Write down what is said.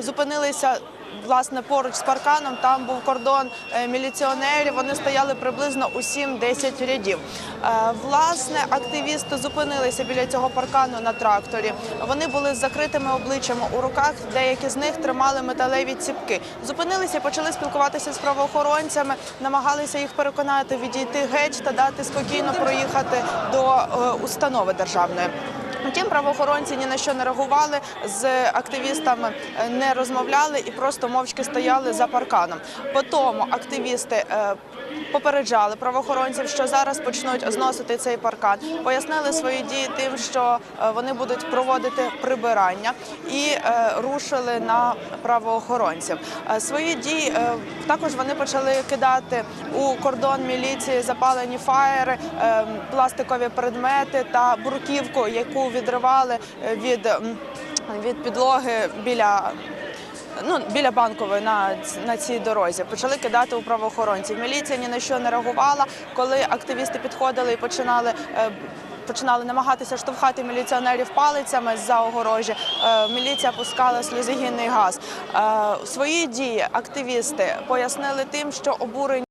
Зупинилися власне поруч з парканом. Там був кордон е, міліціонерів. Вони стояли приблизно у 7-10 рядів. Е, Власне, активісти зупинилися біля цього паркану на тракторі. Вони були з закритими обличчями у руках. Деякі з них тримали металеві ціпки. Зупинилися, і почали спілкуватися з правоохоронцями, намагалися їх переконати відійти геть та дати спокійно проїхати до е, установи державної. Втім, правоохоронці ні на що не реагували, з активістами е, не розмовляли і просто мовчки стояли за парканом. Потім активісти е, попереджали правоохоронців, що зараз почнуть зносити цей паркан. Пояснили свої дії тим, що е, вони будуть проводити прибирання і рушили на правоохоронців. Свої дії також вони почали кидати у кордон міліції запалені фаєри, пластикові предмети та бурківку, яку відривали е, від, від підлоги біля. Ну, біля банкової на, на цій дорозі почали кидати у правоохоронців. Міліція ні на що не реагувала. Коли активісти підходили і починали. е, Починали намагатися штовхати міліціонерів палицями з-за огорожі. Е, Міліція пускала сльозогінний газ. Свої дії активісти пояснили тим, що обурені.